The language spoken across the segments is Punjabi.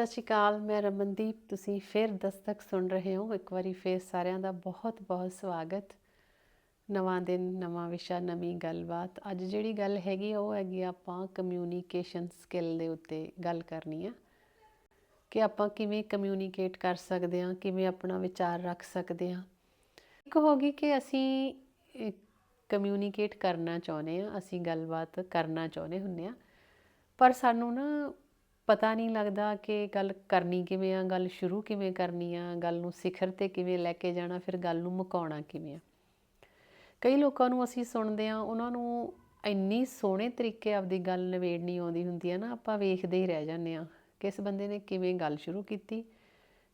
ਸਤਿ ਸ਼੍ਰੀ ਅਕਾਲ, ਮੈਂ ਰਮਨਦੀਪ, ਤੁਸੀਂ ਫਿਰ ਦਸਤਕ ਸੁਣ ਰਹੇ ਹੋ। ਇੱਕ ਵਾਰੀ ਫੇਰ ਸਾਰਿਆਂ ਦਾ ਬਹੁਤ ਬਹੁਤ ਸਵਾਗਤ। ਨਵਾਂ ਦਿਨ, ਨਵਾਂ ਵਿਸ਼ਾ, ਨਵੀਂ ਗੱਲਬਾਤ। ਅੱਜ ਜਿਹੜੀ ਗੱਲ ਹੈਗੀ ਉਹ ਹੈਗੀ ਆ ਆਪਾਂ ਕਮਿਊਨੀਕੇਸ਼ਨ ਸਕਿੱਲ ਦੇ ਉੱਤੇ ਗੱਲ ਕਰਨੀ ਆ। ਕਿ ਆਪਾਂ ਕਿਵੇਂ ਕਮਿਊਨੀਕੇਟ ਕਰ ਸਕਦੇ ਹਾਂ ਕਿਵੇਂ ਆਪਣਾ ਵਿਚਾਰ ਰੱਖ ਸਕਦੇ ਹਾਂ ਇੱਕ ਹੋ ਗਈ ਕਿ ਅਸੀਂ ਕਮਿਊਨੀਕੇਟ ਕਰਨਾ ਚਾਹੁੰਦੇ ਆ, ਅਸੀਂ ਗੱਲਬਾਤ ਕਰਨਾ ਚਾਹੁੰਦੇ ਹੁੰਨੇ ਆ। ਪਰ ਸਾਨੂੰ ਨਾ ਪਤਾ ਨਹੀਂ ਲੱਗਦਾ ਕਿ ਗੱਲ ਕਰਨੀ ਕਿਵੇਂ ਆ, ਗੱਲ ਸ਼ੁਰੂ ਕਿਵੇਂ ਕਰਨੀ ਆ, ਗੱਲ ਨੂੰ ਸਿਖਰ ਤੇ ਕਿਵੇਂ ਲੈ ਕੇ ਜਾਣਾ, ਫਿਰ ਗੱਲ ਨੂੰ ਮੁਕਾਉਣਾ ਕਿਵੇਂ ਆ। ਕਈ ਲੋਕਾਂ ਨੂੰ ਅਸੀਂ ਸੁਣਦੇ ਆ ਉਹਨਾਂ ਨੂੰ ਇੰਨੀ ਸੋਹਣੇ ਤਰੀਕੇ ਆਪਦੀ ਗੱਲ ਨਿਬੇੜਨੀ ਆਉਂਦੀ ਹੁੰਦੀ ਆ ਨਾ, ਆਪਾਂ ਵੇਖਦੇ ਹੀ ਰਹਿ ਜਾਂਦੇ ਆ ਕਿ ਇਸ ਬੰਦੇ ਨੇ ਕਿਵੇਂ ਗੱਲ ਸ਼ੁਰੂ ਕੀਤੀ,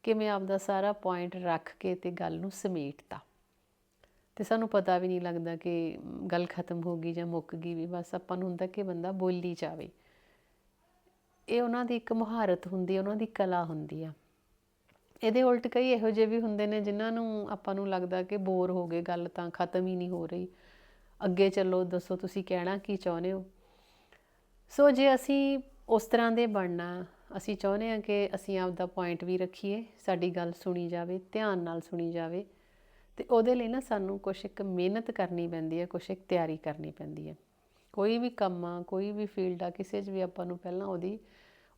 ਕਿਵੇਂ ਆਪਦਾ ਸਾਰਾ ਪੁਆਇੰਟ ਰੱਖ ਕੇ ਤੇ ਗੱਲ ਨੂੰ ਸਮੇਟਤਾ। ਤੇ ਸਾਨੂੰ ਪਤਾ ਵੀ ਨਹੀਂ ਲੱਗਦਾ ਕਿ ਗੱਲ ਖਤਮ ਹੋ ਗਈ ਜਾਂ ਮੁੱਕ ਗਈ ਵੀ, ਬਸ ਆਪਾਂ ਨੂੰ ਹੁੰਦਾ ਕਿ ਬੰਦਾ ਬੋਲੀ ਜਾਵੇ। ਇਹ ਉਹਨਾਂ ਦੀ ਇੱਕ ਮਹਾਰਤ ਹੁੰਦੀ ਹੈ, ਉਹਨਾਂ ਦੀ ਕਲਾ ਹੁੰਦੀ ਆ। ਇਹਦੇ ਉਲਟ ਕਈ ਇਹੋ ਜਿਹੇ ਵੀ ਹੁੰਦੇ ਨੇ ਜਿਨ੍ਹਾਂ ਨੂੰ ਆਪਾਂ ਨੂੰ ਲੱਗਦਾ ਕਿ ਬੋਰ ਹੋ ਗਏ, ਗੱਲ ਤਾਂ ਖਤਮ ਹੀ ਨਹੀਂ ਹੋ ਰਹੀ। ਅੱਗੇ ਚੱਲੋ, ਦੱਸੋ ਤੁਸੀਂ ਕਹਿਣਾ ਕੀ ਚਾਹੁੰਦੇ ਹੋ? ਸੋ ਜੇ ਅਸੀਂ ਉਸ ਤਰ੍ਹਾਂ ਦੇ ਬਣਨਾ, ਅਸੀਂ ਚਾਹੁੰਦੇ ਹਾਂ ਕਿ ਅਸੀਂ ਆਪਦਾ ਪੁਆਇੰਟ ਵੀ ਰੱਖੀਏ, ਸਾਡੀ ਗੱਲ ਸੁਣੀ ਜਾਵੇ, ਧਿਆਨ ਨਾਲ ਸੁਣੀ ਜਾਵੇ, ਤੇ ਉਹਦੇ ਲਈ ਨਾ ਸਾਨੂੰ ਕੁਛ ਇੱਕ ਮਿਹਨਤ ਕਰਨੀ ਪੈਂਦੀ ਹੈ, ਕੁਛ ਇੱਕ ਤਿਆਰੀ ਕਰਨੀ ਪੈਂਦੀ ਹੈ। ਕੋਈ ਵੀ ਕੰਮ ਆ, ਕੋਈ ਵੀ ਫੀਲਡ ਆ, ਕਿਸੇ 'ਚ ਵੀ ਆਪਾਂ ਨੂੰ ਪਹਿਲਾਂ ਉਹਦੀ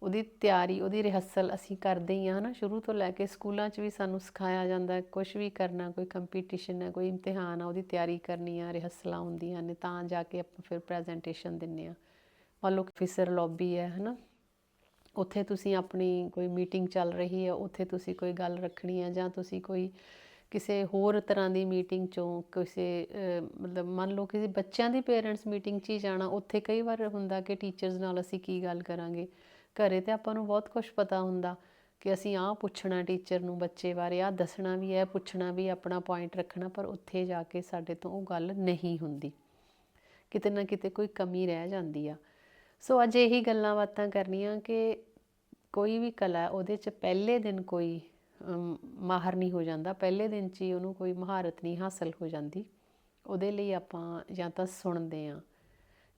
ਉਹਦੀ ਤਿਆਰੀ, ਉਹਦੀ ਰਿਹਰਸਲ ਅਸੀਂ ਕਰਦੇ ਹੀ ਆ ਹਨਾ? ਸ਼ੁਰੂ ਤੋਂ ਲੈ ਕੇ ਸਕੂਲਾਂ 'ਚ ਵੀ ਸਾਨੂੰ ਸਿਖਾਇਆ ਜਾਂਦਾ ਕੁਝ ਵੀ ਕਰਨਾ, ਕੋਈ ਕੰਪੀਟੀਸ਼ਨ ਹੈ, ਕੋਈ ਇਮਤਿਹਾਨ ਆ, ਉਹਦੀ ਤਿਆਰੀ ਕਰਨੀ ਆ ਰਿਹਰਸਲਾਂ ਹੁੰਦੀਆਂ ਨੇ, ਤਾਂ ਜਾ ਕੇ ਆਪਾਂ ਫਿਰ ਪ੍ਰੈਜੈਂਟੇਸ਼ਨ ਦਿੰਨੇ ਆ ਮੰਨ ਲਓ ਫਿਸਰ ਲੌਬੀ ਹੈ, ਹਨਾ? ਉੱਥੇ ਤੁਸੀਂ ਆਪਣੀ ਕੋਈ ਮੀਟਿੰਗ ਚੱਲ ਰਹੀ ਹੈ, ਉੱਥੇ ਤੁਸੀਂ ਕੋਈ ਗੱਲ ਰੱਖਣੀ ਹੈ, ਜਾਂ ਤੁਸੀਂ ਕੋਈ ਕਿਸੇ ਹੋਰ ਤਰ੍ਹਾਂ ਦੀ ਮੀਟਿੰਗ ਚੋਂ ਕਿਸੇ ਮਤਲਬ ਮੰਨ ਲਓ ਕਿਸੇ ਬੱਚਿਆਂ ਦੀ ਪੇਰੈਂਟਸ ਮੀਟਿੰਗ 'ਚ ਹੀ ਜਾਣਾ, ਉੱਥੇ ਕਈ ਵਾਰ ਹੁੰਦਾ ਕਿ ਟੀਚਰਸ ਨਾਲ ਅਸੀਂ ਕੀ ਗੱਲ ਕਰਾਂਗੇ? ਘਰੇ ਤੇ ਆਪਾਂ ਨੂੰ ਬਹੁਤ ਕੁਝ ਪਤਾ ਹੁੰਦਾ ਕਿ ਅਸੀਂ ਆਹ ਪੁੱਛਣਾ ਟੀਚਰ ਨੂੰ ਬੱਚੇ ਬਾਰੇ, ਆਹ ਦੱਸਣਾ ਵੀ ਹੈ ਪੁੱਛਣਾ ਵੀ, ਆਪਣਾ ਪੁਆਇੰਟ ਰੱਖਣਾ, ਪਰ ਉੱਥੇ ਜਾ ਕੇ ਸਾਡੇ ਤੋਂ ਉਹ ਗੱਲ ਨਹੀਂ ਹੁੰਦੀ। ਕਿਤੇ ਨਾ ਕਿਤੇ ਕੋਈ ਕਮੀ ਰਹਿ ਜਾਂਦੀ ਆ। ਸੋ ਅੱਜ ਇਹੀ ਗੱਲਾਂ ਬਾਤਾਂ ਕਰਨੀਆਂ ਕਿ ਕੋਈ ਵੀ ਕਲਾ ਉਹਦੇ 'ਚ ਪਹਿਲੇ ਦਿਨ ਕੋਈ ਮਾਹਰ ਨਹੀਂ ਹੋ ਜਾਂਦਾ। ਪਹਿਲੇ ਦਿਨ 'ਚ ਹੀ ਉਹਨੂੰ ਕੋਈ ਮਹਾਰਤ ਨਹੀਂ ਹਾਸਲ ਹੋ ਜਾਂਦੀ। ਉਹਦੇ ਲਈ ਆਪਾਂ ਜਾਂ ਤਾਂ ਸੁਣਦੇ ਆ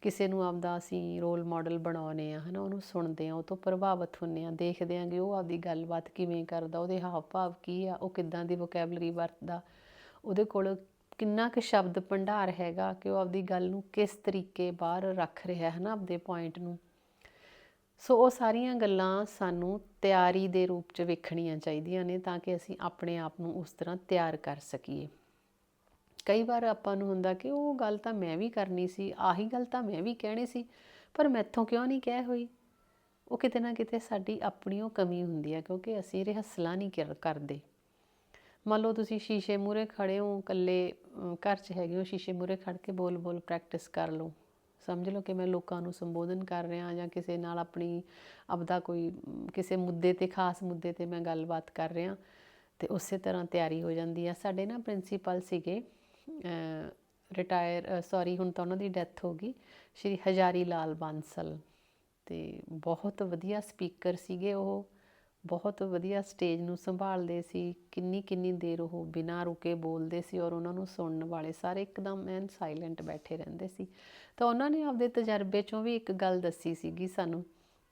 ਕਿਸੇ ਨੂੰ ਆਪਦਾ ਅਸੀਂ ਰੋਲ ਮਾਡਲ ਬਣਾਉਨੇ ਆ ਹਨਾ, ਉਹਨੂੰ ਸੁਣਦੇ ਆ ਉਹ ਤੋਂ ਪ੍ਰਭਾਵਿਤ ਹੁੰਨੇ ਆ ਦੇਖਦੇ ਆਂਗੇ ਉਹ ਆਪਦੀ ਗੱਲਬਾਤ ਕਿਵੇਂ ਕਰਦਾ, ਉਹਦੇ ਹਾਵ ਭਾਵ ਕੀ ਆ, ਉਹ ਕਿੱਦਾਂ ਦੀ ਵੋਕੈਬਲਰੀ ਵਰਤਦਾ, ਉਹਦੇ ਕੋਲ ਕਿੰਨਾ ਕੁ ਸ਼ਬਦ ਭੰਡਾਰ ਹੈਗਾ ਕਿ ਉਹ ਆਪਦੀ ਗੱਲ ਨੂੰ ਕਿਸ ਤਰੀਕੇ ਬਾਹਰ ਰੱਖ ਰਿਹਾ ਹੈ ਨਾ ਆਪਦੇ ਪੁਆਇੰਟ ਨੂੰ। ਸੋ ਉਹ ਸਾਰੀਆਂ ਗੱਲਾਂ ਸਾਨੂੰ ਤਿਆਰੀ ਦੇ ਰੂਪ 'ਚ ਵੇਖਣੀਆਂ ਚਾਹੀਦੀਆਂ ਨੇ ਤਾਂ ਕਿ ਅਸੀਂ ਆਪਣੇ ਆਪ ਨੂੰ ਉਸ ਤਰ੍ਹਾਂ ਤਿਆਰ ਕਰ ਸਕੀਏ। ਕਈ ਵਾਰ ਆਪਾਂ ਨੂੰ ਹੁੰਦਾ ਕਿ ਉਹ ਗੱਲ ਤਾਂ ਮੈਂ ਵੀ ਕਰਨੀ ਸੀ, ਆਹੀ ਗੱਲ ਤਾਂ ਮੈਂ ਵੀ ਕਹਿਣੀ ਸੀ, ਪਰ ਮੈਥੋਂ ਕਿਉਂ ਨਹੀਂ ਕਹਿ ਹੋਈ? ਉਹ ਕਿਤੇ ਨਾ ਕਿਤੇ ਸਾਡੀ ਆਪਣੀ ਉਹ ਕਮੀ ਹੁੰਦੀ ਹੈ, ਕਿਉਂਕਿ ਅਸੀਂ ਰਿਹਸਲਾ ਨਹੀਂ ਕਰਦੇ। ਮੰਨ ਲਓ ਤੁਸੀਂ ਸ਼ੀਸ਼ੇ ਮੂਰੇ ਖੜੇ ਹੋ, ਇਕੱਲੇ ਘਰ 'ਚ ਹੈਗੇ ਹੋ, ਸ਼ੀਸ਼ੇ ਮੂਰੇ ਖੜ ਕੇ ਬੋਲ ਬੋਲ ਪ੍ਰੈਕਟਿਸ ਕਰ ਲਓ। ਸਮਝ ਲਓ ਕਿ ਮੈਂ ਲੋਕਾਂ ਨੂੰ ਸੰਬੋਧਨ ਕਰ ਰਿਹਾ ਜਾਂ ਕਿਸੇ ਨਾਲ ਆਪਣੀ, ਆਪਦਾ ਕੋਈ ਕਿਸੇ ਮੁੱਦੇ ਤੇ, ਖਾਸ ਮੁੱਦੇ ਤੇ ਮੈਂ ਗੱਲਬਾਤ ਕਰ ਰਿਹਾ, ਤੇ ਉਸੇ ਤਰ੍ਹਾਂ ਤਿਆਰੀ ਹੋ ਜਾਂਦੀ ਆ ਸਾਡੇ ਨਾ ਪ੍ਰਿੰਸੀਪਲ ਸੀਗੇ ਰਿਟਾਇਰ ਸੌਰੀ ਹੁਣ ਤਾਂ ਉਹਨਾਂ ਦੀ ਡੈਥ ਹੋ ਗਈ, ਸ਼੍ਰੀ ਹਜ਼ਾਰੀ ਲਾਲ ਬਾਂਸਲ। ਤੇ ਬਹੁਤ ਵਧੀਆ ਸਪੀਕਰ ਸੀਗੇ ਉਹ, ਬਹੁਤ ਵਧੀਆ ਸਟੇਜ ਨੂੰ ਸੰਭਾਲਦੇ ਸੀ ਕਿੰਨੀ ਕਿੰਨੀ ਦੇਰ ਉਹ ਬਿਨਾਂ ਰੁਕੇ ਬੋਲਦੇ ਸੀ ਔਰ ਉਹਨਾਂ ਨੂੰ ਸੁਣਨ ਵਾਲੇ ਸਾਰੇ ਇੱਕਦਮ ਐਨ ਸਾਇਲੈਂਟ ਬੈਠੇ ਰਹਿੰਦੇ ਸੀ। ਤਾਂ ਉਹਨਾਂ ਨੇ ਆਪਦੇ ਤਜਰਬੇ ਚੋਂ ਵੀ ਇੱਕ ਗੱਲ ਦੱਸੀ ਸੀਗੀ ਸਾਨੂੰ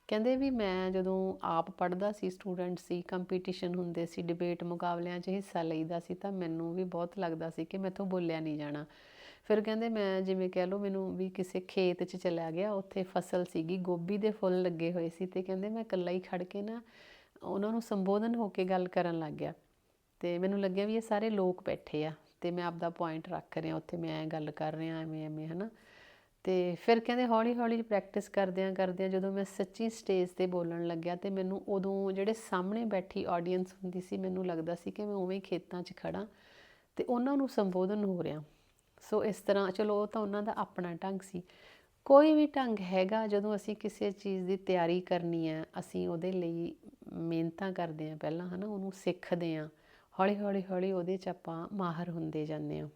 ਕਹਿੰਦੇ ਵੀ ਮੈਂ ਜਦੋਂ ਆਪ ਪੜ੍ਹਦਾ ਸੀ, ਸਟੂਡੈਂਟ ਸੀ, ਕੰਪੀਟੀਸ਼ਨ ਹੁੰਦੇ ਸੀ ਡਿਬੇਟ ਮੁਕਾਬਲਿਆਂ 'ਚ ਹਿੱਸਾ ਲਈਦਾ ਸੀ, ਤਾਂ ਮੈਨੂੰ ਵੀ ਬਹੁਤ ਲੱਗਦਾ ਸੀ ਕਿ ਮੈਥੋਂ ਬੋਲਿਆ ਨਹੀਂ ਜਾਣਾ। ਫਿਰ ਕਹਿੰਦੇ ਮੈਂ ਜਿਵੇਂ ਕਹਿ ਲਓ ਮੈਨੂੰ ਵੀ ਕਿਸੇ ਖੇਤ 'ਚ ਚਲਾ ਗਿਆ, ਉੱਥੇ ਫਸਲ ਸੀਗੀ, ਗੋਭੀ ਦੇ ਫੁੱਲ ਲੱਗੇ ਹੋਏ ਸੀ ਤੇ ਕਹਿੰਦੇ ਮੈਂ ਇਕੱਲਾ ਹੀ ਖੜ ਕੇ ਨਾ ਉਹਨਾਂ ਨੂੰ ਸੰਬੋਧਨ ਹੋ ਕੇ ਗੱਲ ਕਰਨ ਲੱਗ ਗਿਆ। ਤੇ ਮੈਨੂੰ ਲੱਗਿਆ ਵੀ ਇਹ ਸਾਰੇ ਲੋਕ ਬੈਠੇ ਆ ਤੇ ਮੈਂ ਆਪਦਾ ਪੁਆਇੰਟ ਰੱਖ ਰਿਹਾ, ਉੱਥੇ ਮੈਂ ਗੱਲ ਕਰ ਰਿਹਾ, ਐਵੇਂ ਐਵੇਂ, ਹਨਾ। ਤੇ ਫਿਰ ਕਹਿੰਦੇ ਹੌਲੀ ਹੌਲੀ ਪ੍ਰੈਕਟਿਸ ਕਰਦਿਆਂ ਕਰਦਿਆਂ ਜਦੋਂ ਮੈਂ ਸੱਚੀ ਸਟੇਜ ਤੇ ਬੋਲਣ ਲੱਗਿਆ ਤੇ ਮੈਨੂੰ ਉਦੋਂ ਜਿਹੜੇ ਸਾਹਮਣੇ ਬੈਠੀ ਆਡੀਅנס ਹੁੰਦੀ ਸੀ, ਮੈਨੂੰ ਲੱਗਦਾ ਸੀ ਕਿ ਮੈਂ ਉਵੇਂ ਖੇਤਾਂ 'ਚ ਖੜਾ ਤੇ ਉਹਨਾਂ ਨੂੰ ਸੰਬੋਧਨ ਹੋ ਰਿਹਾ। ਸੋ ਇਸ ਤਰ੍ਹਾਂ ਚਲੋ ਉਹ ਤਾਂ ਉਹਨਾਂ ਦਾ ਆਪਣਾ ਢੰਗ ਸੀ। ਕੋਈ ਵੀ ਢੰਗ ਹੈਗਾ, ਜਦੋਂ ਅਸੀਂ ਕਿਸੇ ਚੀਜ਼ ਦੀ ਤਿਆਰੀ ਕਰਨੀ ਹੈ, ਅਸੀਂ ਉਹਦੇ ਲਈ ਮਿਹਨਤਾਂ ਕਰਦੇ ਆਂ ਪਹਿਲਾਂ, ਹਨਾ, ਉਹਨੂੰ ਸਿੱਖਦੇ ਆਂ ਹੌਲੀ ਹੌਲੀ ਹੌਲੀ ਉਹਦੇ 'ਚ ਆਪਾਂ ਮਾਹਰ ਹੁੰਦੇ ਜਾਂਦੇ ਆਂ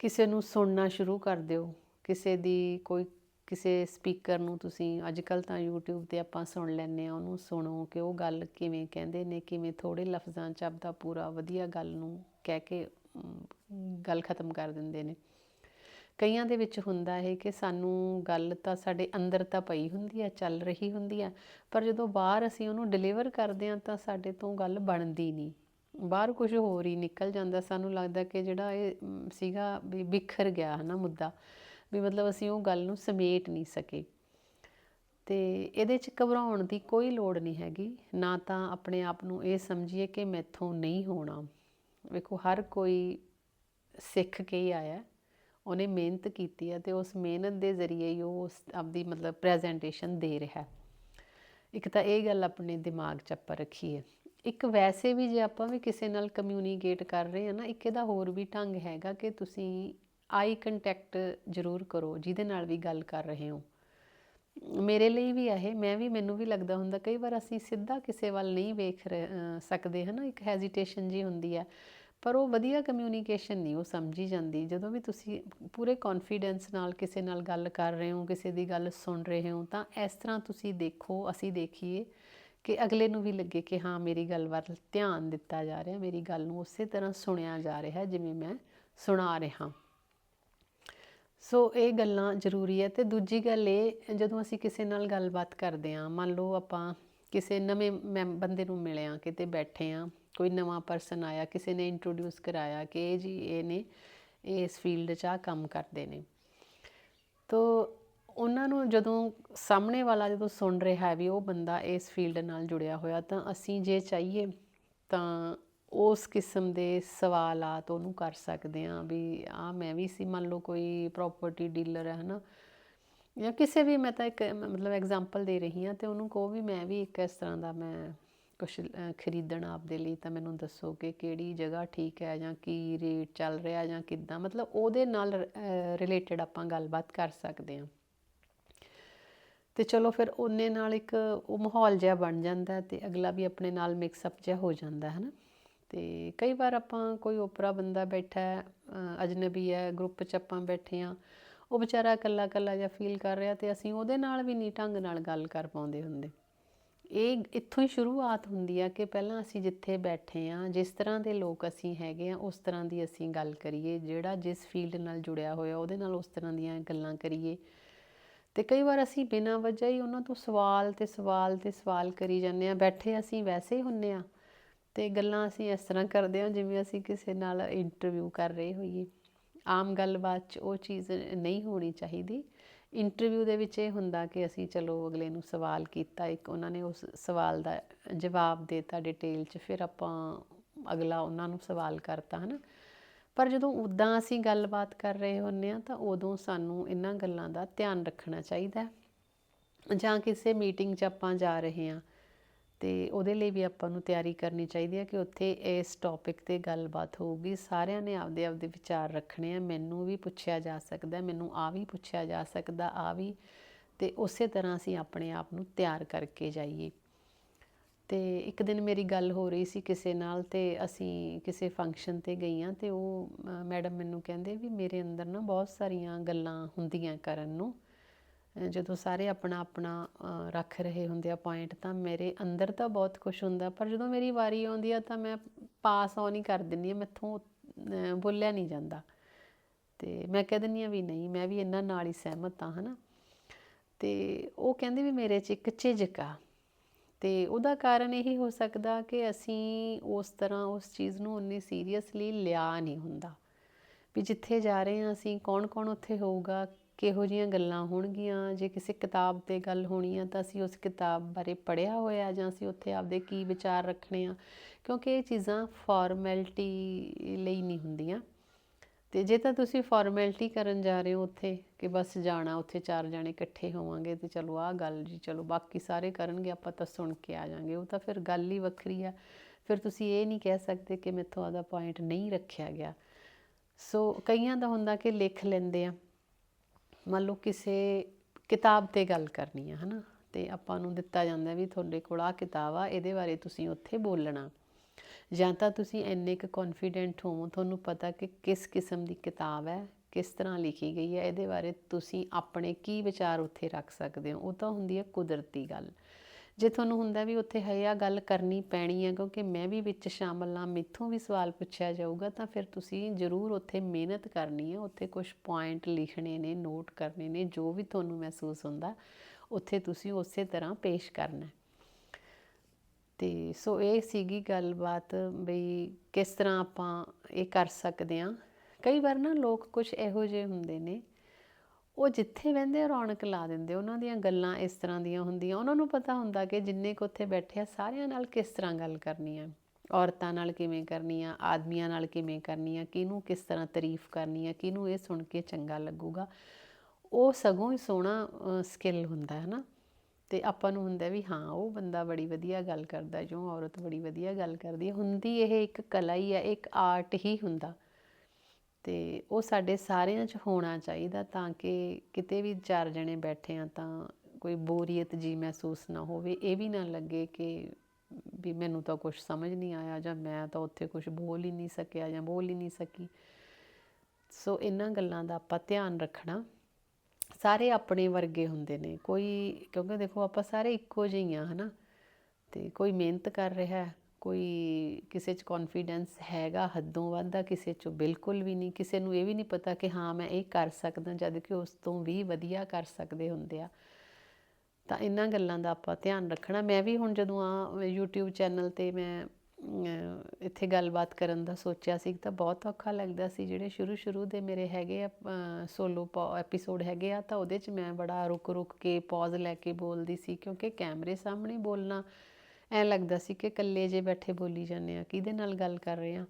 ਕਿਸੇ ਨੂੰ ਸੁਣਨਾ ਸ਼ੁਰੂ ਕਰ ਦਿਓ। ਕਿਸੇ ਦੀ ਕੋਈ, ਕਿਸੇ ਸਪੀਕਰ ਨੂੰ ਤੁਸੀਂ ਅੱਜ ਕੱਲ ਤਾਂ YouTube ਤੇ ਆਪਾਂ ਸੁਣ ਲੈਂਦੇ ਆ ਉਹਨੂੰ ਸੁਣੋ ਕਿ ਉਹ ਗੱਲ ਕਿਵੇਂ ਕਹਿੰਦੇ ਨੇ, ਕਿਵੇਂ ਥੋੜੇ ਲਫ਼ਜ਼ਾਂ 'ਚ ਆਪਦਾ ਪੂਰਾ ਵਧੀਆ ਗੱਲ ਨੂੰ ਕਹਿ ਕੇ ਗੱਲ ਖਤਮ ਕਰ ਦਿੰਦੇ ਨੇ। ਕਈਆਂ ਦੇ ਵਿੱਚ ਹੁੰਦਾ ਹੈ ਕਿ ਸਾਨੂੰ ਗੱਲ ਤਾਂ ਸਾਡੇ ਅੰਦਰ ਤਾਂ ਪਈ ਹੁੰਦੀ ਹੈ, ਚੱਲ ਰਹੀ ਹੁੰਦੀ ਹੈ, ਪਰ ਜਦੋਂ ਬਾਹਰ ਅਸੀਂ ਉਹਨੂੰ ਡਿਲੀਵਰ ਕਰਦੇ ਹਾਂ ਤਾਂ ਸਾਡੇ ਤੋਂ ਗੱਲ ਬਣਦੀ ਨਹੀਂ। ਬਾਹਰ ਕੁਝ ਹੋਰ ਹੀ ਨਿਕਲ ਜਾਂਦਾ। ਸਾਨੂੰ ਲੱਗਦਾ ਕਿ ਜਿਹੜਾ ਇਹ ਸੀਗਾ ਵੀ ਬਿਖਰ ਗਿਆ ਹੈ ਨਾ ਮੁੱਦਾ, ਵੀ ਮਤਲਬ ਅਸੀਂ ਉਹ ਗੱਲ ਨੂੰ ਸਮੇਟ ਨਹੀਂ ਸਕੇ। ਤੇ ਇਹਦੇ 'ਚ ਘਬਰਾਉਣ ਦੀ ਕੋਈ ਲੋੜ ਨਹੀਂ ਹੈਗੀ। ਨਾ ਤਾਂ ਆਪਣੇ ਆਪ ਨੂੰ ਇਹ ਸਮਝੀਏ ਕਿ ਮੈਥੋਂ ਨਹੀਂ ਹੋਣਾ। ਵੇਖੋ, ਹਰ ਕੋਈ ਸਿੱਖ ਕੇ ਹੀ ਆਇਆ। ਉਹਨੇ ਮਿਹਨਤ ਕੀਤੀ ਹੈ ਤੇ ਉਸ ਮਿਹਨਤ ਦੇ ਜ਼ਰੀਏ ਹੀ ਉਹ ਉਸ ਆਪਦੀ ਮਤਲਬ ਪ੍ਰੈਜੈਂਟੇਸ਼ਨ ਦੇ ਰਿਹਾ। ਇੱਕ ਤਾਂ ਇਹ ਗੱਲ ਆਪਣੇ ਦਿਮਾਗ 'ਚ ਆਪਾਂ ਰੱਖੀਏ। ਇੱਕ ਵੈਸੇ ਵੀ ਜੇ ਆਪਾਂ ਵੀ ਕਿਸੇ ਨਾਲ ਕਮਿਊਨੀਕੇਟ ਕਰ ਰਹੇ ਹਾਂ ਨਾ ਇੱਕ ਇਹਦਾ ਹੋਰ ਵੀ ਢੰਗ ਹੈਗਾ ਕਿ ਤੁਸੀਂ ਆਈ ਕੰਟੈਕਟ ਜ਼ਰੂਰ ਕਰੋ ਜਿਹਦੇ ਨਾਲ ਵੀ ਗੱਲ ਕਰ ਰਹੇ ਹੋ। ਮੇਰੇ ਲਈ ਵੀ ਇਹ ਮੈਂ ਵੀ ਮੈਨੂੰ ਵੀ ਲੱਗਦਾ ਹੁੰਦਾ ਕਈ ਵਾਰ ਅਸੀਂ ਸਿੱਧਾ ਕਿਸੇ ਵੱਲ ਨਹੀਂ ਵੇਖ ਰਹੇ- ਅ, ਸਕਦੇ ਹਨਾ ਇੱਕ ਹੈਜ਼ਿਟੇਸ਼ਨ ਜੀ ਹੁੰਦੀ ਹੈ। ਪਰ ਉਹ ਵਧੀਆ ਕਮਿਊਨੀਕੇਸ਼ਨ ਨਹੀਂ ਉਹ ਸਮਝੀ ਜਾਂਦੀ। ਜਦੋਂ ਵੀ ਤੁਸੀਂ ਪੂਰੇ ਕੌਨਫੀਡੈਂਸ ਨਾਲ ਕਿਸੇ ਨਾਲ ਗੱਲ ਕਰ ਰਹੇ ਹੋ ਕਿਸੇ ਦੀ ਗੱਲ ਸੁਣ ਰਹੇ ਹੋ ਤਾਂ ਇਸ ਤਰ੍ਹਾਂ ਤੁਸੀਂ ਦੇਖੋ ਅਸੀਂ ਦੇਖੀਏ। ਕਿ ਅਗਲੇ ਨੂੰ ਵੀ ਲੱਗੇ ਕਿ ਹਾਂ, ਮੇਰੀ ਗੱਲ ਵੱਲ ਧਿਆਨ ਦਿੱਤਾ ਜਾ ਰਿਹਾ, ਮੇਰੀ ਗੱਲ ਨੂੰ ਉਸੇ ਤਰ੍ਹਾਂ ਸੁਣਿਆ ਜਾ ਰਿਹਾ ਜਿਵੇਂ ਮੈਂ ਸੁਣਾ ਰਿਹਾ। ਸੋ ਇਹ ਗੱਲਾਂ ਜ਼ਰੂਰੀ ਹੈ ਤੇ ਦੂਜੀ ਗੱਲ ਇਹ, ਜਦੋਂ ਅਸੀਂ ਕਿਸੇ ਨਾਲ ਗੱਲਬਾਤ ਕਰਦੇ ਹਾਂ, ਮੰਨ ਲਓ ਆਪਾਂ ਕਿਸੇ ਨਵੇਂ ਮੈਂ ਬੰਦੇ ਨੂੰ ਮਿਲੇ ਆ ਕਿਤੇ ਬੈਠੇ ਆ ਕੋਈ ਨਵਾਂ ਪਰਸਨ ਆਇਆ, ਕਿਸੇ ਨੇ ਇੰਟਰੋਡਿਊਸ ਕਰਾਇਆ ਕਿ ਇਹ ਜੀ, ਇਹ ਨੇ ਇਸ ਫੀਲਡ 'ਚ ਆ ਕੰਮ ਕਰਦੇ ਨੇ। ਤੋ ਉਹਨਾਂ ਨੂੰ ਜਦੋਂ ਸਾਹਮਣੇ ਵਾਲਾ ਜਦੋਂ ਸੁਣ ਰਿਹਾ ਵੀ ਉਹ ਬੰਦਾ ਇਸ ਫੀਲਡ ਨਾਲ ਜੁੜਿਆ ਹੋਇਆ, ਤਾਂ ਅਸੀਂ ਜੇ ਚਾਹੀਏ ਤਾਂ ਉਸ ਕਿਸਮ ਦੇ ਸਵਾਲਾਤ ਉਹਨੂੰ ਕਰ ਸਕਦੇ ਹਾਂ ਵੀ ਆ ਮੈਂ ਵੀ ਸੀ, ਮੰਨ ਲਓ ਕੋਈ ਪ੍ਰਾਪਰਟੀ ਡੀਲਰ ਹੈ ਹਨਾ, ਜਾਂ ਕਿਸੇ ਵੀ ਮੈਂ ਤਾਂ ਇੱਕ ਮਤਲਬ ਐਗਜ਼ਾਮਪਲ ਦੇ ਰਹੀ ਹਾਂ ਤੇ ਉਹਨੂੰ ਕਹੋ ਵੀ ਮੈਂ ਵੀ ਇੱਕ ਇਸ ਤਰ੍ਹਾਂ ਦਾ ਮੈਂ ਕੁਝ ਖਰੀਦਣਾ ਆਪਦੇ ਲਈ ਤਾਂ ਮੈਨੂੰ ਦੱਸੋ ਕਿ ਕਿਹੜੀ ਜਗ੍ਹਾ ਠੀਕ ਹੈ ਜਾਂ ਕੀ ਰੇਟ ਚੱਲ ਰਿਹਾ ਜਾਂ ਕਿੱਦਾਂ, ਮਤਲਬ ਉਹਦੇ ਨਾਲ ਰਿਲੇਟਡ ਆਪਾਂ ਗੱਲਬਾਤ ਕਰ ਸਕਦੇ ਹਾਂ। ਤੇ ਚਲੋ ਫਿਰ ਉਹਨੇ ਨਾਲ ਇੱਕ ਉਹ ਮਾਹੌਲ ਜਿਹਾ ਬਣ ਜਾਂਦਾ ਹੈ ਤੇ ਅਗਲਾ ਵੀ ਆਪਣੇ ਨਾਲ ਮਿਕਸ ਅਪ ਜਿਹਾ ਹੋ ਜਾਂਦਾ ਹੈ ਨਾ ਤੇ ਕਈ ਵਾਰ ਆਪਾਂ ਕੋਈ ਓਪਰਾ ਬੰਦਾ ਬੈਠਾ ਹੈ ਅਜਨਬੀ ਹੈ ਗਰੁੱਪ 'ਚ ਆਪਾਂ ਬੈਠੇ ਆ ਉਹ ਵਿਚਾਰਾ ਇਕੱਲਾ ਇਕੱਲਾ ਜਿਹਾ ਫੀਲ ਕਰ ਰਿਹਾ ਤੇ ਅਸੀਂ ਉਹਦੇ ਨਾਲ ਵੀ ਨਹੀਂ ਢੰਗ ਨਾਲ ਗੱਲ ਕਰ ਪਾਉਂਦੇ ਹੁੰਦੇ। ਇਹ ਇੱਥੋਂ ਹੀ ਸ਼ੁਰੂਆਤ ਹੁੰਦੀ ਆ ਕਿ ਪਹਿਲਾਂ ਅਸੀਂ ਜਿੱਥੇ ਬੈਠੇ ਆ ਜਿਸ ਤਰ੍ਹਾਂ ਦੇ ਲੋਕ ਅਸੀਂ ਹੈਗੇ ਆ ਉਸ ਤਰ੍ਹਾਂ ਦੀ ਅਸੀਂ ਗੱਲ ਕਰੀਏ, ਜਿਹੜਾ ਜਿਸ ਫੀਲਡ ਨਾਲ ਜੁੜਿਆ ਹੋਇਆ, ਉਹਦੇ ਨਾਲ ਉਸ ਤਰ੍ਹਾਂ ਦੀਆਂ ਗੱਲਾਂ ਕਰੀਏ। ਤੇ ਕਈ ਵਾਰ ਅਸੀਂ ਬਿਨਾਂ ਵਜ੍ਹਾ ਹੀ ਉਹਨਾਂ ਤੋਂ ਸਵਾਲ ਤੇ ਸਵਾਲ ਤੇ ਸਵਾਲ ਕਰੀ ਜਾਂਦੇ ਆ ਬੈਠੇ ਅਸੀਂ ਵੈਸੇ ਹੀ ਹੁੰਨੇ ਆ ਤੇ ਗੱਲਾਂ ਅਸੀਂ ਇਸ ਤਰ੍ਹਾਂ ਕਰਦੇ ਹਾਂ ਜਿਵੇਂ ਅਸੀਂ ਕਿਸੇ ਨਾਲ ਇੰਟਰਵਿਊ ਕਰ ਰਹੇ ਹੋਈਏ। ਆਮ ਗੱਲਬਾਤ 'ਚ ਉਹ ਚੀਜ਼ ਨਹੀਂ ਹੋਣੀ ਚਾਹੀਦੀ। ਇੰਟਰਵਿਊ ਦੇ ਵਿੱਚ ਇਹ ਹੁੰਦਾ ਕਿ ਅਸੀਂ ਚਲੋ ਅਗਲੇ ਨੂੰ ਸਵਾਲ ਕੀਤਾ, ਇੱਕ ਉਹਨਾਂ ਨੇ ਉਸ ਸਵਾਲ ਦਾ ਜਵਾਬ ਦੇਤਾ ਡਿਟੇਲ 'ਚ, ਫਿਰ ਆਪਾਂ ਅਗਲਾ ਉਹਨਾਂ ਨੂੰ ਸਵਾਲ ਕਰਤਾ, ਹਨਾ? ਪਰ ਜਦੋਂ ਉਦਾਂ ਅਸੀਂ ਗੱਲਬਾਤ ਕਰ ਰਹੇ ਹੁੰਨੇ ਆ ਤਾਂ ਉਦੋਂ ਸਾਨੂੰ ਇਹਨਾਂ ਗੱਲਾਂ ਦਾ ਧਿਆਨ ਰੱਖਣਾ ਚਾਹੀਦਾ ਜਾਂ ਕਿਸੇ ਮੀਟਿੰਗ 'ਚ ਆਪਾਂ ਜਾ ਰਹੇ ਹਾਂ ਤੇ ਉਹਦੇ ਲਈ ਵੀ ਆਪਾਂ ਨੂੰ ਤਿਆਰੀ ਕਰਨੀ ਚਾਹੀਦੀ ਹੈ ਕਿ ਉੱਥੇ ਇਸ ਟੌਪਿਕ ਤੇ ਗੱਲਬਾਤ ਹੋਊਗੀ। ਸਾਰਿਆਂ ਨੇ ਆਪਦੇ ਆਪਦੇ ਵਿਚਾਰ ਰੱਖਣੇ ਆ। ਮੈਨੂੰ ਵੀ ਪੁੱਛਿਆ ਜਾ ਸਕਦਾ ਮੈਨੂੰ ਆ ਵੀ ਪੁੱਛਿਆ ਜਾ ਸਕਦਾ, ਆ ਵੀ। ਤੇ ਉਸੇ ਤਰ੍ਹਾਂ ਅਸੀਂ ਆਪਣੇ ਆਪ ਨੂੰ ਤਿਆਰ ਕਰਕੇ ਜਾਈਏ। ਤੇ ਇੱਕ ਦਿਨ ਮੇਰੀ ਗੱਲ ਹੋ ਰਹੀ ਸੀ ਕਿਸੇ ਨਾਲ ਤੇ ਅਸੀਂ ਕਿਸੇ ਫੰਕਸ਼ਨ ਤੇ ਗਈਆਂ ਤੇ ਉਹ ਮੈਡਮ ਮੈਨੂੰ ਕਹਿੰਦੇ ਵੀ ਮੇਰੇ ਅੰਦਰ ਨਾ ਬਹੁਤ ਸਾਰੀਆਂ ਗੱਲਾਂ ਹੁੰਦੀਆਂ ਕਰਨ ਨੂੰ। ਜਦੋਂ ਸਾਰੇ ਆਪਣਾ ਆਪਣਾ ਰੱਖ ਰਹੇ ਹੁੰਦੇ ਆ ਪੁਆਇੰਟ ਤਾਂ ਮੇਰੇ ਅੰਦਰ ਤਾਂ ਬਹੁਤ ਕੁਝ ਹੁੰਦਾ ਪਰ ਜਦੋਂ ਮੇਰੀ ਵਾਰੀ ਆਉਂਦੀ ਆ ਤਾਂ ਮੈਂ ਪਾਸ ਆਨ ਹੀ ਕਰ ਦਿੰਦੀ ਆ ਮੈਥੋਂ ਅ, ਬੋਲਿਆ ਨਹੀਂ ਜਾਂਦਾ। ਤੇ ਮੈਂ ਕਹਿ ਦਿੰਦੀ ਆ ਵੀ ਨਹੀਂ ਮੈਂ ਵੀ ਇਹਨਾਂ ਨਾਲ ਹੀ ਸਹਿਮਤ ਆ ਹਨਾ। ਤੇ ਉਹ ਕਹਿੰਦੇ ਵੀ ਮੇਰੇ 'ਚ ਇੱਕ ਝਿਜਕ ਆ। ਤੇ ਉਹਦਾ ਕਾਰਨ ਇਹ ਹੋ ਸਕਦਾ ਕਿ ਅਸੀਂ ਉਸ ਤਰ੍ਹਾਂ ਉਸ ਚੀਜ਼ ਨੂੰ ਉਨੀ ਸੀਰੀਅਸਲੀ ਲਿਆ ਨਹੀਂ ਹੁੰਦਾ। ਵੀ ਜਿੱਥੇ ਜਾ ਰਹੇ ਹਾਂ ਅਸੀਂ ਕੌਣ ਕੌਣ ਉੱਥੇ ਹੋਊਗਾ, ਕਿਹੋ ਜੀਆਂ ਗੱਲਾਂ ਹੋਣਗੀਆਂ, ਜੇ ਕਿਸੇ ਕਿਤਾਬ ਤੇ ਗੱਲ ਹੋਣੀ ਆ ਤਾਂ ਅਸੀਂ ਉਸ ਕਿਤਾਬ ਬਾਰੇ ਪੜ੍ਹਿਆ ਹੋਇਆ ਜਾਂ ਅਸੀਂ ਉੱਥੇ ਆਪਦੇ ਕੀ ਵਿਚਾਰ ਰੱਖਣੇ ਆ, ਕਿਉਂਕਿ ਇਹ ਚੀਜ਼ਾਂ ਫਾਰਮੈਲਿਟੀ ਲਈ ਨਹੀਂ ਹੁੰਦੀਆਂ। ਤੇ ਜੇ ਤਾਂ ਤੁਸੀਂ ਫਾਰਮੈਲਿਟੀ ਕਰਨ ਜਾ ਰਹੇ ਹੋ ਉੱਥੇ ਕਿ ਬਸ ਜਾਣਾ, ਉੱਥੇ ਚਾਰ ਜਾਣੇ ਇਕੱਠੇ ਹੋਵਾਂਗੇ ਤੇ ਚਲੋ ਆਹ ਗੱਲ ਜੀ, ਚਲੋ ਬਾਕੀ ਸਾਰੇ ਕਰਨਗੇ, ਆਪਾਂ ਤਾਂ ਸੁਣ ਕੇ ਆ ਜਾਾਂਗੇ। ਉਹ ਤਾਂ ਫਿਰ ਗੱਲ ਹੀ ਵੱਖਰੀ ਆ। ਫਿਰ ਤੁਸੀਂ ਇਹ ਨਹੀਂ ਕਹਿ ਸਕਦੇ ਕਿ ਮੈਥੋਂ ਆਦਾ ਪੁਆਇੰਟ ਨਹੀਂ ਰੱਖਿਆ ਗਿਆ। ਸੋ ਕਈਆਂ ਦਾ ਹੁੰਦਾ ਕਿ ਲਿਖ ਲੈਂਦੇ ਆ। ਮੰਨ ਲਓ ਕਿਸੇ ਕਿਤਾਬ ਤੇ ਗੱਲ ਕਰਨੀ ਆ, ਹਨਾ? ਤੇ ਆਪਾਂ ਨੂੰ ਦਿੱਤਾ ਜਾਂਦਾ ਵੀ ਤੁਹਾਡੇ ਕੋਲ ਆ ਕਿਤਾਬ ਆ, ਇਹਦੇ ਬਾਰੇ ਤੁਸੀਂ ਉੱਥੇ ਬੋਲਣਾ। ਜਾਂ ਤਾਂ ਤੁਸੀਂ ਇੰਨੇ ਕੁ ਕੌਨਫੀਡੈਂਟ ਹੋ, ਤੁਹਾਨੂੰ ਪਤਾ ਕਿ ਕਿਸ ਕਿਸਮ ਦੀ ਕਿਤਾਬ ਹੈ, ਕਿਸ ਤਰ੍ਹਾਂ ਲਿਖੀ ਗਈ ਹੈ, ਇਹਦੇ ਬਾਰੇ ਤੁਸੀਂ ਆਪਣੇ ਕੀ ਵਿਚਾਰ ਉੱਥੇ ਰੱਖ ਸਕਦੇ ਹੋ, ਉਹ ਤਾਂ ਹੁੰਦੀ ਹੈ ਕੁਦਰਤੀ ਗੱਲ। ਜੇ ਤੁਹਾਨੂੰ ਹੁੰਦਾ ਵੀ ਉੱਥੇ ਹੈ ਆ ਗੱਲ ਕਰਨੀ ਪੈਣੀ ਹੈ, ਕਿਉਂਕਿ ਮੈਂ ਵੀ ਵਿੱਚ ਸ਼ਾਮਲ ਹਾਂ, ਮਿੱਥੋਂ ਵੀ ਸਵਾਲ ਪੁੱਛਿਆ ਜਾਊਗਾ, ਤਾਂ ਫਿਰ ਤੁਸੀਂ ਜ਼ਰੂਰ ਉੱਥੇ ਮਿਹਨਤ ਕਰਨੀ ਹੈ, ਉੱਥੇ ਕੁਝ ਪੁਆਇੰਟ ਲਿਖਣੇ ਨੇ ਨੋਟ ਕਰਨੇ ਨੇ, ਜੋ ਵੀ ਤੁਹਾਨੂੰ ਮਹਿਸੂਸ ਹੁੰਦਾ, ਉੱਥੇ ਤੁਸੀਂ ਉਸੇ ਤਰ੍ਹਾਂ ਪੇਸ਼ ਕਰਨਾ ਤੇ ਸੋ ਇਹ ਸੀਗੀ ਗੱਲਬਾਤ ਬਈ ਕਿਸ ਤਰ੍ਹਾਂ ਆਪਾਂ ਇਹ ਕਰ ਸਕਦੇ ਹਾਂ। ਕਈ ਵਾਰ ਨਾ ਲੋਕ ਕੁਝ ਇਹੋ ਜਿਹੇ ਹੁੰਦੇ ਨੇ, ਉਹ ਜਿੱਥੇ ਬਹਿੰਦੇ ਰੌਣਕ ਲਾ ਦਿੰਦੇ ਉਹਨਾਂ ਦੀਆਂ ਗੱਲਾਂ ਇਸ ਤਰ੍ਹਾਂ ਦੀਆਂ ਹੁੰਦੀਆਂ। ਉਹਨਾਂ ਨੂੰ ਪਤਾ ਹੁੰਦਾ ਕਿ ਜਿੰਨੇ ਕੁ ਉੱਥੇ ਬੈਠੇ ਆ, ਸਾਰਿਆਂ ਨਾਲ ਕਿਸ ਤਰ੍ਹਾਂ ਗੱਲ ਕਰਨੀ ਆ, ਔਰਤਾਂ ਨਾਲ ਕਿਵੇਂ ਕਰਨੀ ਆ, ਆਦਮੀਆਂ ਨਾਲ ਕਿਵੇਂ ਕਰਨੀ ਆ, ਕਿਹਨੂੰ ਕਿਸ ਤਰ੍ਹਾਂ ਤਾਰੀਫ ਕਰਨੀ ਆ, ਕਿਹਨੂੰ ਇਹ ਸੁਣ ਕੇ ਚੰਗਾ ਲੱਗੂਗਾ। ਉਹ ਸਗੋਂ ਹੀ ਸੋਹਣਾ ਸਕਿੱਲ ਹੁੰਦਾ ਹੈ ਨਾ। ਤੇ ਆਪਾਂ ਨੂੰ ਹੁੰਦਾ ਵੀ ਹਾਂ, ਉਹ ਬੰਦਾ ਬੜੀ ਵਧੀਆ ਗੱਲ ਕਰਦਾ, ਜੋ ਔਰਤ ਬੜੀ ਵਧੀਆ ਗੱਲ ਕਰਦੀ ਹੈ। ਹੁੰਦੀ ਇਹ ਇੱਕ ਕਲਾ ਹੀ ਹੈ, ਇੱਕ ਆਰਟ ਹੀ ਹੁੰਦਾ। ਤੇ ਉਹ ਸਾਡੇ ਸਾਰਿਆਂ 'ਚ ਹੋਣਾ ਚਾਹੀਦਾ ਤਾਂ ਕਿ ਕਿਤੇ ਵੀ ਚਾਰ ਜਣੇ ਬੈਠੇ ਆ ਤਾਂ ਕੋਈ ਬੋਰੀਅਤ ਜੀ ਮਹਿਸੂਸ ਨਾ ਹੋਵੇ। ਇਹ ਵੀ ਨਾ ਲੱਗੇ ਕਿ ਵੀ ਮੈਨੂੰ ਤਾਂ ਕੁਝ ਸਮਝ ਨਹੀਂ ਆਇਆ, ਜਾਂ ਮੈਂ ਤਾਂ ਉੱਥੇ ਕੁਝ ਬੋਲ ਹੀ ਨਹੀਂ ਸਕਿਆ, ਜਾਂ ਬੋਲ ਹੀ ਨਹੀਂ ਸਕੀ। ਸੋ ਇਹਨਾਂ ਗੱਲਾਂ ਦਾ ਆਪਾਂ ਧਿਆਨ ਰੱਖਣਾ। ਸਾਰੇ ਆਪਣੇ ਵਰਗੇ ਹੁੰਦੇ ਨੇ। ਕੋਈ, ਕਿਉਂਕਿ ਦੇਖੋ ਆਪਾਂ ਸਾਰੇ ਇੱਕੋ ਜਿਹੇ ਹੀ ਆ, ਹਨਾ। ਤੇ ਕੋਈ ਮਿਹਨਤ ਕਰ ਰਿਹਾ ਹੈ ਕੋਈ ਕਿਸੇ 'ਚ ਕੌਨਫੀਡੈਂਸ ਹੈਗਾ ਹੱਦੋਂ ਵੱਧ ਆ ਕਿਸੇ 'ਚ ਬਿਲਕੁਲ ਵੀ ਨਹੀਂ। ਕਿਸੇ ਨੂੰ ਇਹ ਵੀ ਨਹੀਂ ਪਤਾ ਕਿ ਹਾਂ, ਮੈਂ ਇਹ ਕਰ ਸਕਦਾ, ਜਦ ਕਿ ਉਸ ਤੋਂ ਵੀ ਵਧੀਆ ਕਰ ਸਕਦੇ ਹੁੰਦੇ ਆ। ਤਾਂ ਇਹਨਾਂ ਗੱਲਾਂ ਦਾ ਆਪਾਂ ਧਿਆਨ ਰੱਖਣਾ। ਮੈਂ ਵੀ ਹੁਣ ਜਦੋਂ ਆ YouTube ਚੈਨਲ ਤੇ ਮੈਂ ਇੱਥੇ ਗੱਲਬਾਤ ਕਰਨ ਦਾ ਸੋਚਿਆ ਸੀ ਤਾਂ ਬਹੁਤ ਔਖਾ ਲੱਗਦਾ ਸੀ। ਜਿਹੜੇ ਸ਼ੁਰੂ ਸ਼ੁਰੂ ਦੇ ਮੇਰੇ ਹੈਗੇ ਆ ਸੋਲੋ ਐਪੀਸੋਡ ਹੈਗੇ ਆ, ਤਾਂ ਉਹਦੇ 'ਚ ਮੈਂ ਬੜਾ ਰੁਕ ਰੁਕ ਕੇ ਪੌਜ਼ ਲੈ ਕੇ ਬੋਲਦੀ ਸੀ ਕਿਉਂਕਿ ਕੈਮਰੇ ਸਾਹਮਣੇ ਬੋਲਣਾ ਐ ਲੱਗਦਾ ਸੀ ਕਿ ਇਕੱਲੇ ਜੇ ਬੈਠੇ ਬੋਲੀ ਜਾਂਦੇ ਆ, ਕਿਹਦੇ ਨਾਲ ਗੱਲ ਕਰ ਰਹੇ ਆ?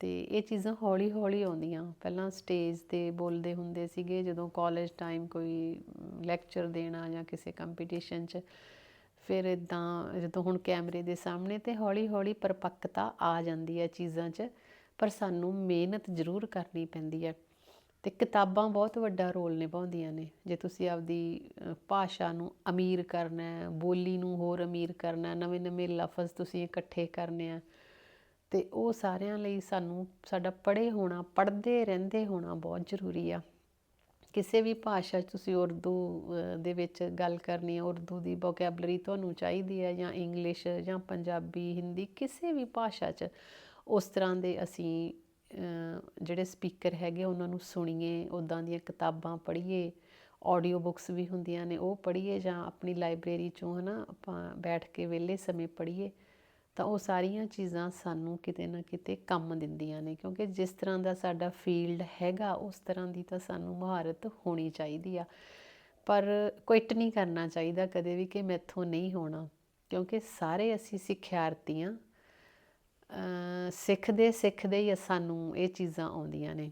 ਤੇ ਇਹ ਚੀਜ਼ਾਂ ਹੌਲੀ ਹੌਲੀ ਆਉਂਦੀਆਂ। ਪਹਿਲਾਂ ਸਟੇਜ ਤੇ ਬੋਲਦੇ ਹੁੰਦੇ ਸੀਗੇ, ਜਦੋਂ ਕਾਲਜ ਟਾਈਮ ਕੋਈ ਲੈਕਚਰ ਦੇਣਾ ਜਾਂ ਕਿਸੇ ਕੰਪੀਟੀਸ਼ਨ 'ਚ। ਫਿਰ ਇਦਾਂ ਜਦੋਂ ਹੁਣ ਕੈਮਰੇ ਦੇ ਸਾਹਮਣੇ ਤੇ ਹੌਲੀ ਹੌਲੀ ਪਰਪੱਕਤਾ ਆ ਜਾਂਦੀ ਹੈ ਚੀਜ਼ਾਂ 'ਚ, ਪਰ ਸਾਨੂੰ ਮਿਹਨਤ ਜ਼ਰੂਰ ਕਰਨੀ ਪੈਂਦੀ ਹੈ ਤੇ ਕਿਤਾਬਾਂ ਬਹੁਤ ਵੱਡਾ ਰੋਲ ਨਿਭਾਉਂਦੀਆਂ ਨੇ। ਜੇ ਤੁਸੀਂ ਆਪਦੀ ਭਾਸ਼ਾ ਨੂੰ ਅਮੀਰ ਕਰਨਾ ਹੈ, ਬੋਲੀ ਨੂੰ ਹੋਰ ਅਮੀਰ ਕਰਨਾ ਨਵੇਂ ਨਵੇਂ ਲਫ਼ਜ਼ ਤੁਸੀਂ ਇਕੱਠੇ ਕਰਨੇ ਆ, ਤੇ ਉਹ ਸਾਰਿਆਂ ਲਈ ਸਾਨੂੰ, ਸਾਡਾ ਪੜ੍ਹੇ ਹੋਣਾ, ਪੜ੍ਹਦੇ ਰਹਿੰਦੇ ਹੋਣਾ ਬਹੁਤ ਜ਼ਰੂਰੀ ਆ। ਕਿਸੇ ਵੀ ਭਾਸ਼ਾ 'ਚ ਤੁਸੀਂ ਉਰਦੂ ਦੇ ਵਿੱਚ ਗੱਲ ਕਰਨੀ ਹੈ, ਉਰਦੂ ਦੀ ਵੋਕੈਬਲਰੀ ਤੁਹਾਨੂੰ ਚਾਹੀਦੀ ਹੈ ਜਾਂ ਇੰਗਲਿਸ਼ ਜਾਂ ਪੰਜਾਬੀ, ਹਿੰਦੀ, ਕਿਸੇ ਵੀ ਭਾਸ਼ਾ 'ਚ, ਉਸ ਤਰ੍ਹਾਂ ਦੇ ਅਸੀਂ ਜਿਹੜੇ ਸਪੀਕਰ ਹੈਗੇ ਉਹਨਾਂ ਨੂੰ ਸੁਣੀਏ ਉੱਦਾਂ ਦੀਆਂ ਕਿਤਾਬਾਂ ਪੜ੍ਹੀਏ ਆਡੀਓ ਬੁੱਕਸ ਵੀ ਹੁੰਦੀਆਂ ਨੇ, ਉਹ ਪੜ੍ਹੀਏ ਜਾਂ ਆਪਣੀ ਲਾਇਬ੍ਰੇਰੀ 'ਚੋਂ ਹਨਾ ਆਪਾਂ ਬੈਠ ਕੇ ਵਿਹਲੇ ਸਮੇਂ ਪੜ੍ਹੀਏ। ਤਾਂ ਉਹ ਸਾਰੀਆਂ ਚੀਜ਼ਾਂ ਸਾਨੂੰ ਕਿਤੇ ਨਾ ਕਿਤੇ ਕੰਮ ਦਿੰਦੀਆਂ ਨੇ, ਕਿਉਂਕਿ ਜਿਸ ਤਰ੍ਹਾਂ ਦਾ ਸਾਡਾ ਫੀਲਡ ਹੈਗਾ, ਉਸ ਤਰ੍ਹਾਂ ਦੀ ਤਾਂ ਸਾਨੂੰ ਮਹਾਰਤ ਹੋਣੀ ਚਾਹੀਦੀ ਆ। ਪਰ ਕੁਇਟ ਨਹੀਂ ਕਰਨਾ ਚਾਹੀਦਾ ਕਦੇ ਵੀ ਕਿ ਮੈਥੋਂ ਨਹੀਂ ਹੋਣਾ, ਕਿਉਂਕਿ ਸਾਰੇ ਅਸੀਂ ਸਿੱਖਿਆਰਥੀ ਹਾਂ ਸਿੱਖਦੇ ਸਿੱਖਦੇ ਹੀ ਸਾਨੂੰ ਇਹ ਚੀਜ਼ਾਂ ਆਉਂਦੀਆਂ ਨੇ।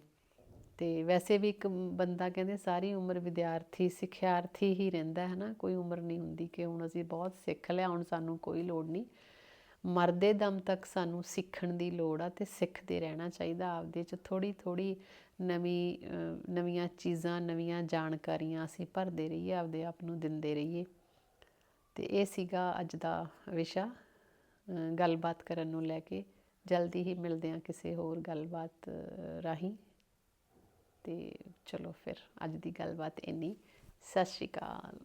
ਤੇ ਵੈਸੇ ਵੀ ਇੱਕ ਬੰਦਾ ਕਹਿੰਦੇ ਸਾਰੀ ਉਮਰ ਵਿਦਿਆਰਥੀ ਸਿੱਖਿਆਰਥੀ ਹੀ ਰਹਿੰਦਾ ਹੈ ਨਾ, ਕੋਈ ਉਮਰ ਨਹੀਂ ਹੁੰਦੀ ਕਿ ਹੁਣ ਅਸੀਂ ਬਹੁਤ ਸਿੱਖ ਲਿਆ, ਹੁਣ ਸਾਨੂੰ ਕੋਈ ਲੋੜ ਨਹੀਂ। ਮਰਦੇ ਦਮ ਤੱਕ ਸਾਨੂੰ ਸਿੱਖਣ ਦੀ ਲੋੜ ਆ ਤੇ ਸਿੱਖਦੇ ਰਹਿਣਾ ਚਾਹੀਦਾ ਆਪਦੇ ਚ ਥੋੜੀ ਥੋੜੀ ਨਵੀਂ ਨਵੀਆਂ ਚੀਜ਼ਾਂ, ਨਵੀਆਂ ਜਾਣਕਾਰੀਆਂ ਅਸੀਂ ਭਰਦੇ ਰਹੀਏ, ਆਪਦੇ ਆਪ ਨੂੰ ਦਿੰਦੇ ਰਹੀਏ। ਤੇ ਇਹ ਸੀਗਾ ਅੱਜ ਦਾ ਵਿਸ਼ਾ। ਗੱਲਬਾਤ ਕਰਨ ਨੂੰ ਲੈ ਕੇ ਜਲਦੀ ਹੀ ਮਿਲਦੇ ਹਾਂ ਕਿਸੇ ਹੋਰ ਗੱਲਬਾਤ ਰਾਹੀਂ। ਤੇ ਚਲੋ ਫਿਰ ਅੱਜ ਦੀ ਗੱਲਬਾਤ ਇੰਨੀ। ਸਤਿ ਸ਼੍ਰੀ ਅਕਾਲ।